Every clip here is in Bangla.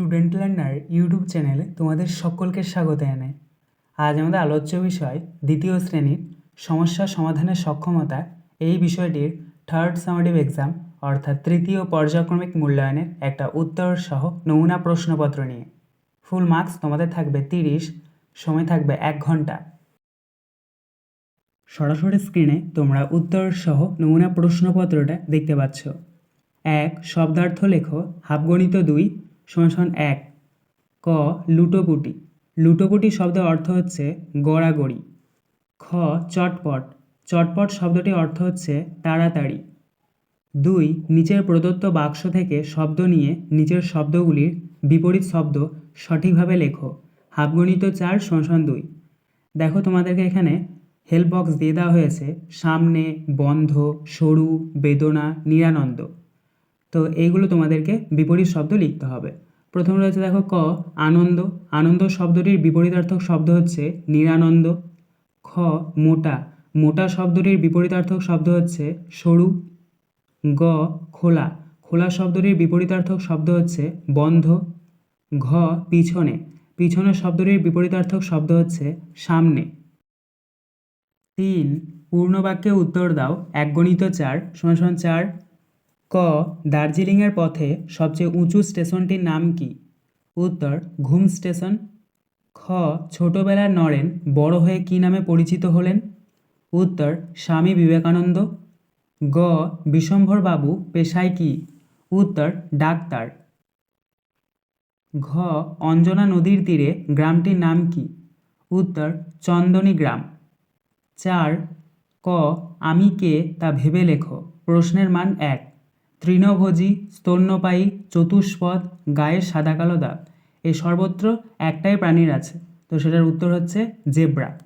স্টুডেন্ট লার্নার ইউটিউব চ্যানেলে তোমাদের সকলকে স্বাগত জানাই। আজ আমাদের আলোচ্য বিষয় দ্বিতীয় শ্রেণির সমস্যা সমাধানের সক্ষমতা এই বিষয়টির থার্ড সামারিভ এক্সাম অর্থাৎ তৃতীয় পর্যায়ক্রমিক মূল্যায়নের একটা উত্তর সহ নমুনা প্রশ্নপত্র নিয়ে। ফুল মার্কস তোমাদের থাকবে তিরিশ, সময় থাকবে এক ঘণ্টা। সরাসরি স্ক্রিনে তোমরা উত্তর সহ নমুনা প্রশ্নপত্রটা দেখতে পাচ্ছ। এক, শব্দার্থ লেখো, হাফগণিত দুই সমান এক। ক, লুটোপুটি। লুটোপুটি শব্দের অর্থ হচ্ছে গড়াগড়ি। খ, চটপট। চটপট শব্দটির অর্থ হচ্ছে তাড়াতাড়ি। দুই, নিচের প্রদত্ত বাক্স থেকে শব্দ নিয়ে নিচের শব্দগুলির বিপরীত শব্দ সঠিকভাবে লেখো। হাফগণিত চার, সমান দুই। দেখো তোমাদেরকে এখানে হেল্প বক্স দিয়ে দেওয়া হয়েছে, সামনে, বন্ধ, সরু, বেদনা, নিরানন্দ। তো এইগুলো তোমাদেরকে বিপরীত শব্দ লিখতে হবে। প্রথম রয়েছে দেখো ক, আনন্দ। আনন্দ শব্দটির বিপরীতার্থক শব্দ হচ্ছে নিরানন্দ। খ, মোটা। মোটা শব্দটির বিপরীতার্থক শব্দ হচ্ছে সরু। গ, খোলা। খোলা শব্দটির বিপরীতার্থক শব্দ হচ্ছে বন্ধ। ঘ, পিছনে। পিছনে শব্দটির বিপরীতার্থক শব্দ হচ্ছে সামনে। তিন, পূর্ণবাক্যে উত্তর দাও। এক গণিত চার, সমান সমান চার। ক, দার্জিলিংয়ের পথে সবচেয়ে উঁচু স্টেশনটির নাম কি? উত্তর, ঘুম স্টেশন। খ, ছোটবেলার নরেন বড় হয়ে কী নামে পরিচিত হলেন? উত্তর, স্বামী বিবেকানন্দ। গ বিশম্ভর বাবু পেশায় কি? উত্তর, ডাক্তার। ঘ, অঞ্জনা নদীর তীরে গ্রামটির নাম কি? উত্তর, চন্দনী গ্রাম। চার, ক, আমি কে তা ভেবে লেখো। প্রশ্নের মান এক। তৃণভোজী, স্তন্যপায়ী, চতুষ্পদ, গায়ের সাদা কালো দাগ। এই সর্বত্র একটাই প্রাণীর আছে। তো সেটার উত্তর হচ্ছে জেব্রা।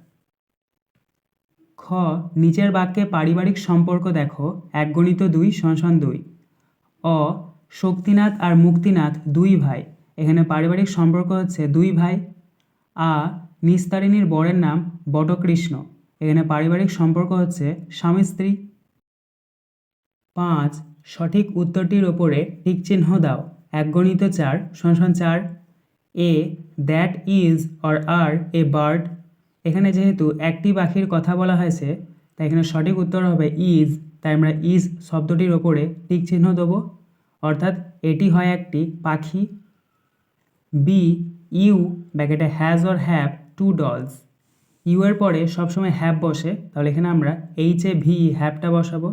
খ, নিচের বাক্যে পারিবারিক সম্পর্ক দেখো এক গণিত দুই, সমান দুই। অ, শক্তিনাথ আর মুক্তিনাথ দুই ভাই। এখানে পারিবারিক সম্পর্ক হচ্ছে দুই ভাই। আ, নিস্তারিণীর বরের নাম বটকৃষ্ণ। এখানে পারিবারিক সম্পর্ক হচ্ছে স্বামী স্ত্রী পাঁচ সঠিক উত্তরটির ওপরে টিক চিহ্ন দাও। এক গণিত চার সমান চার। A that is or are a bird এখানে যেহেতু একটি পাখির কথা বলা হয়েছে, তাই এখানে সঠিক উত্তর হবে ইজ তাই আমরা ইজ শব্দটির ওপরে টিক চিহ্ন দেবো। অর্থাৎ এটি হয় একটি পাখি। B you ব্যাকেটে has or have two dolls you এর পরে সবসময় হ্যাভ বসে, তাহলে এখানে আমরা এইচ এ ভি হ্যাভটা বসাবো।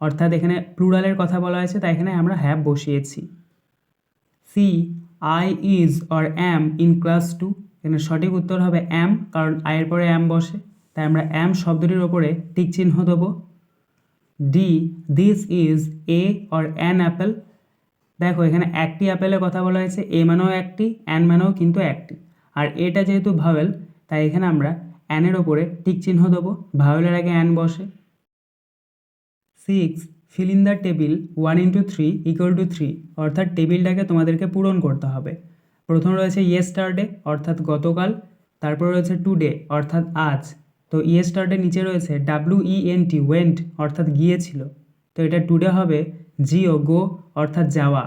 অর্থাৎ এখানে প্লুরালের কথা বলা হয়েছে, তাই এখানে আমরা হ্যাভ বসিয়েছি। C I is or am in class two এখানে সঠিক উত্তর হবে অ্যাম কারণ আয়ের পরে অ্যাম বসে। তাই আমরা অ্যাম শব্দটির ওপরে টিক চিহ্ন দেবো। D this is a or an apple দেখো, এখানে একটি অ্যাপেলের কথা বলা হয়েছে, এ মানেও একটি অ্যান মানেও কিন্তু একটি। আর এটা যেহেতু ভাওয়েল তাই এখানে আমরা অ্যানের ওপরে টিক চিহ্ন দেবো। ভাওয়েলের আগে অ্যান বসে। Six fill in the table one into three equal to three অর্থাৎ টেবিলটাকে তোমাদেরকে পূরণ করতে হবে। প্রথম রয়েছে ইয়েস্টারডে অর্থাৎ গতকাল। তারপর রয়েছে টুডে অর্থাৎ আজ। তো ইয়েস্টারডে নিচে রয়েছে W E N T went অর্থাৎ গিয়েছিল। তো এটা টুডে হবে জিও গো অর্থাৎ যাওয়া।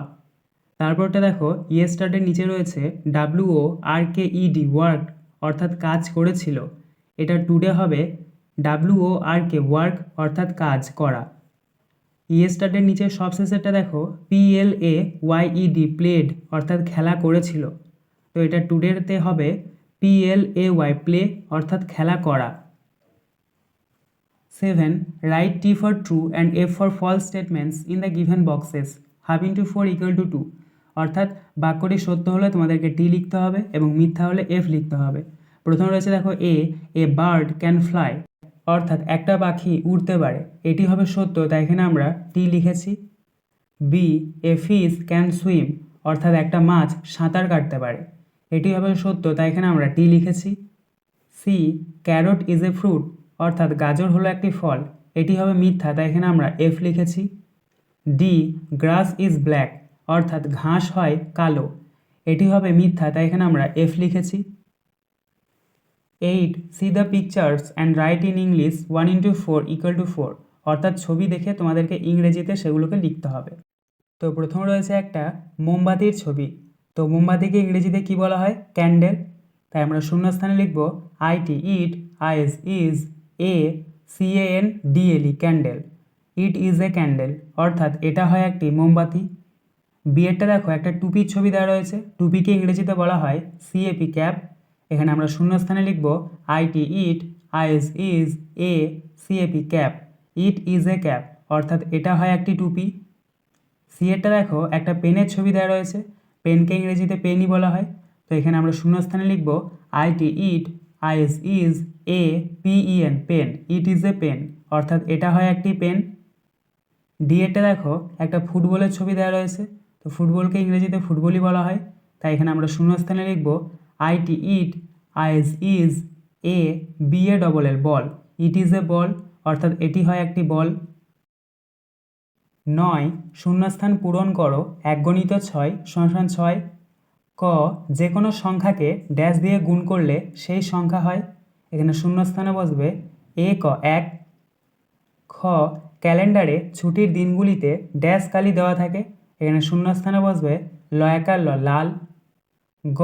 তারপরটা দেখো ইয়েস্টারডে নিচে রয়েছে W O R K E D work অর্থাৎ কাজ করেছিল। এটা টুডে হবে ডাব্লিউ ও আর কে ওয়ার্ক অর্থাৎ কাজ করা। ইয়েস্টারডের নিচে সবশেষেরটা দেখো P L A Y E D played অর্থাৎ খেলা করেছিল। তো এটা টুডেতে হবে P L A Y play অর্থাৎ খেলা করা। Seven write T for true and F for false statements in the given boxes half into four equal to two অর্থাৎ বাক্যটি সত্য হলে তোমাদেরকে টি লিখতে হবে এবং মিথ্যা হলে এফ লিখতে হবে। প্রথম রয়েছে দেখো A a bird can fly অর্থাৎ একটা পাখি উড়তে পারে, এটি হবে সত্য, তাই এখানে আমরা টি লিখেছি। B a fish can swim অর্থাৎ একটা মাছ সাঁতার কাটতে পারে, এটি হবে সত্য, তাই এখানে আমরা টি লিখেছি। C carrot is a fruit অর্থাৎ গাজর হলো একটি ফল, এটি হবে মিথ্যা, তাই এখানে আমরা এফ লিখেছি। ডি গ্রাস ইজ ব্ল্যাক অর্থাৎ ঘাস হয় কালো, এটি হবে মিথ্যা, তাই এখানে আমরা এফ লিখেছি। Eight see the pictures and write in English one into four equal to four অর্থাৎ ছবি দেখে তোমাদেরকে ইংরেজিতে সেগুলোকে লিখতে হবে। তো প্রথম রয়েছে একটা মোমবাতির ছবি। তো মোমবাতিকে ইংরেজিতে কি বলা হয়? ক্যান্ডেল তাই আমরা শূন্যস্থানে লিখব I T it I S is a C A N D L E candle it is a candle অর্থাৎ এটা হয় একটি মোমবাতি। বিয়েরটা দেখো, একটা টুপির ছবি দেওয়া রয়েছে। টুপিকে ইংরেজিতে বলা হয় সিএপি ক্যাপ এখানে আমরা শূন্য শূন্যস্থানে লিখব I T it I S is a C A P cap it is a cap অর্থাৎ এটা হয় একটি টুপি। সিএরটা দেখো, একটা পেনের ছবি দেওয়া রয়েছে, পেনকে ইংরেজিতে পেনই বলা হয়। তো এখানে আমরা শূন্য শূন্যস্থানে লিখব I T it I S is a P E N pen it is a pen অর্থাৎ এটা হয় একটি পেন ডিএটা দেখো, একটা ফুটবলের ছবি দেওয়া রয়েছে, তো ফুটবলকে ইংরেজিতে ফুটবলই বলা হয়। তাই এখানে আমরা শূন্যস্থানে লিখব I T it, I S is, a, B, A, double L, ball. It is a ball, অর্থাৎ এটি হয় একটি বল। নয়, শূন্যস্থান পূরণ করো এক গণিত ছয়, সমান ছয়, ক যে কোনো সংখ্যাকে ড্যাশ দিয়ে গুণ করলে সেই সংখ্যা হয়। এখানে শূন্যস্থানে বসবে, এ, ক, এক। খ, ক্যালেন্ডারে ছুটির দিনগুলিতে ড্যাশ কালি দেওয়া থাকে। এখানে শূন্যস্থানে বসবে, লয়াকার ল, লাল। গ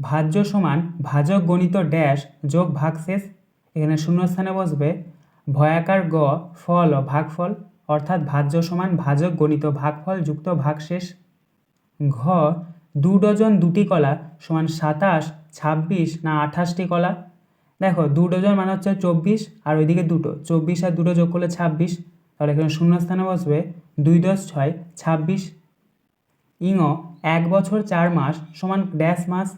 ভাজ্য সমান ভাজক গণিত ড্যাশ যোগ ভাগশেষ এখানে শূন্যস্থানে বসবে ভয়াকার গ ফল ও ভাগফল, অর্থাৎ ভাজ্য সমান ভাজক গণিত ভাগফল যুক্ত ভাগশেষ ঘ দু ডজন দুটি কলা সমান সাতাশ, ছাব্বিশ না আঠাশটি কলা। দেখো দু ডজন মানে হচ্ছে চব্বিশ আর ওইদিকে দুটো, চব্বিশ আর দুটো যোগ করলে ছাব্বিশ। তাহলে এখানে শূন্যস্থানে বসবে দুই দশ ছয়, ছাব্বিশ। ইঙ এক বছর চার মাস সমান ড্যাশ মাস।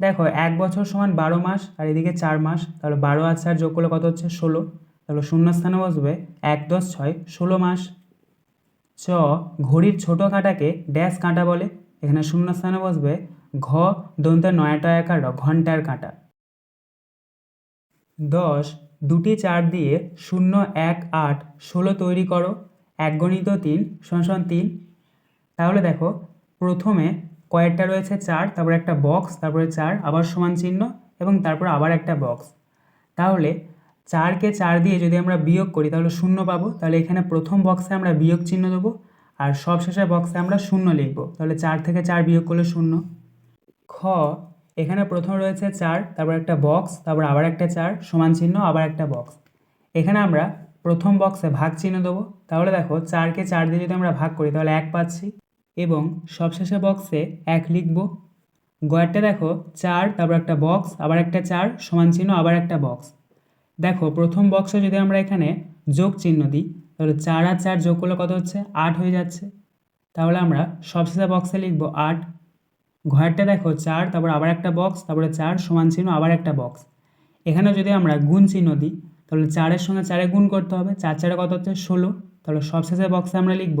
দেখো, এক বছর সমান বারো মাস আর এদিকে চার মাস। তাহলে বারো আর চার যোগ করলে কত হচ্ছে? ষোলো। তাহলে শূন্যস্থানে বসবে এক দশ ছয়, ষোলো মাস। চ, ঘড়ির ছোট কাঁটাকে ড্যাশ কাঁটা বলে। এখানে শূন্যস্থানে বসবে ঘ, দন্তে নয়টা একার ঘণ্টার কাঁটা। দশ, দুটি চার দিয়ে শূন্য, এক, আট, ষোলো তৈরি করো। এক গণিত তিন সমান তিন। তাহলে দেখো, প্রথমে কয়েকটা রয়েছে চার, তারপরে একটা বক্স তারপরে চার, আবার সমান চিহ্ন এবং তারপর আবার একটা বক্স তাহলে চারকে চার দিয়ে যদি আমরা বিয়োগ করি, তাহলে শূন্য পাবো। তাহলে এখানে প্রথম বক্সে আমরা বিয়োগ চিহ্ন দেবো আর সবশেষের বক্সে আমরা শূন্য লিখব। তাহলে চার থেকে চার বিয়োগ করলে শূন্য। খ, এখানে প্রথম রয়েছে চার, তারপর একটা বক্স তারপর আবার একটা চার, সমান চিহ্ন, আবার একটা বক্স এখানে আমরা প্রথম বক্সে ভাগ চিহ্ন দেবো। তাহলে দেখো, চারকে চার দিয়ে যদি আমরা ভাগ করি, তাহলে এক পাচ্ছি। এবং সবশেষে বক্সে এক লিখব। গয়ারটা দেখো, চার, তারপর একটা বক্স আবার একটা চার, সমান চিহ্ন, আবার একটা বক্স দেখো, প্রথম বক্সে যদি আমরা এখানে যোগ চিহ্ন দিই, তাহলে চার আর চার যোগ করলে কত হচ্ছে? আট হয়ে যাচ্ছে। তাহলে আমরা সবশেষে বক্সে লিখব আট। ঘরটা দেখো, চার, তারপর আবার একটা বক্স তারপরে চার, সমান চিহ্ন, আবার একটা বক্স এখানে যদি আমরা গুণ চিহ্ন দিই, তাহলে চারের সঙ্গে চারে গুণ করতে হবে। চার চারে কত হচ্ছে? ষোলো। তাহলে সবশেষে বক্সে আমরা লিখব